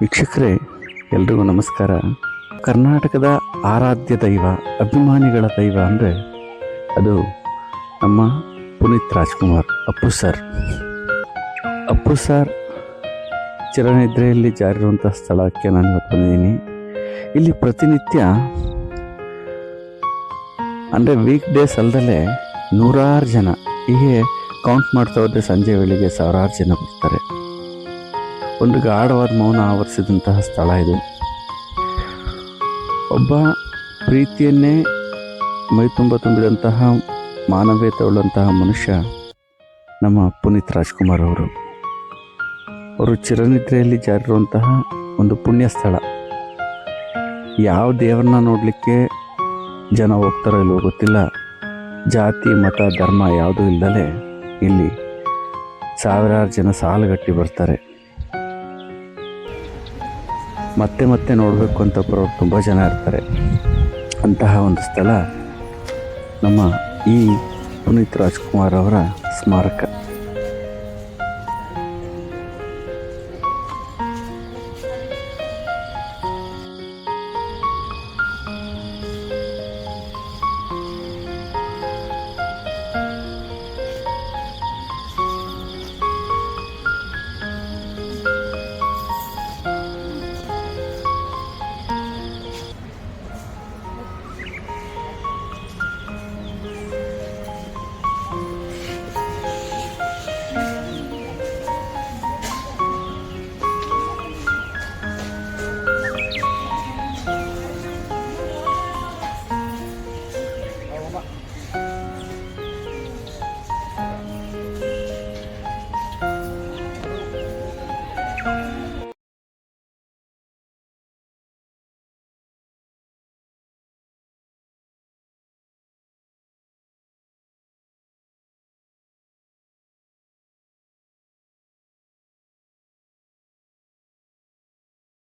ವೀಕ್ಷಕರೇ, ಎಲ್ರಿಗೂ ನಮಸ್ಕಾರ. ಕರ್ನಾಟಕದ ಆರಾಧ್ಯ ದೈವ, ಅಭಿಮಾನಿಗಳ ದೈವ ಅಂದರೆ ಅದು ನಮ್ಮ ಪುನೀತ್ ರಾಜ್ಕುಮಾರ್, ಅಪ್ಪು ಸರ್. ಅಪ್ಪು ಸರ್ ಚಿರನಿದ್ರೆಯಲ್ಲಿ ಜಾರಿರುವಂಥ ಸ್ಥಳಕ್ಕೆ ನಾನು ಇವತ್ತು ಬಂದಿದ್ದೀನಿ. ಇಲ್ಲಿ ಪ್ರತಿನಿತ್ಯ ಅಂದರೆ ವೀಕ್ ಡೇಸ್ ಅಲ್ಲದಲ್ಲೇ ನೂರಾರು ಜನ, ಹೀಗೆ ಕೌಂಟ್ ಮಾಡ್ತಾ ಹೋದರೆ ಸಂಜೆ ವೇಳೆಗೆ ಸಾವಿರಾರು ಜನ ಬರ್ತಾರೆ. ಒಂದು ಗಾಢವಾದ ಮೌನ ಆವರಿಸಿದಂತಹ ಸ್ಥಳ ಇದು. ಒಬ್ಬ ಪ್ರೀತಿಯನ್ನೇ ಮೈ ತುಂಬ ತುಂಬಿದಂತಹ, ಮಾನವೀಯತೆ ಉಳ್ಳಂತಹ ಮನುಷ್ಯ ನಮ್ಮ ಪುನೀತ್ ರಾಜ್ಕುಮಾರ್ ಅವರು. ಅವರು ಚಿರನಿದ್ರೆಯಲ್ಲಿ ಜಾರಿರುವಂತಹ ಒಂದು ಪುಣ್ಯ ಸ್ಥಳ. ಯಾವ ದೇವರನ್ನ ನೋಡಲಿಕ್ಕೆ ಜನ ಹೋಗ್ತಾರೋ ಇಲ್ವೋ ಗೊತ್ತಿಲ್ಲ. ಜಾತಿ, ಮತ, ಧರ್ಮ ಯಾವುದೂ ಇಲ್ಲದಲೇ ಇಲ್ಲಿ ಸಾವಿರಾರು ಜನ ಸಾಲುಗಟ್ಟಿ ಬರ್ತಾರೆ. ಮತ್ತೆ ಮತ್ತೆ ನೋಡಬೇಕು ಅಂತ ಬರೋರು ತುಂಬ ಜನ ಇರ್ತಾರೆ. ಅಂತಹ ಒಂದು ಸ್ಥಳ ನಮ್ಮ ಈ ಪುನೀತ್ ರಾಜ್ಕುಮಾರ್ ಅವರ ಸ್ಮಾರಕ.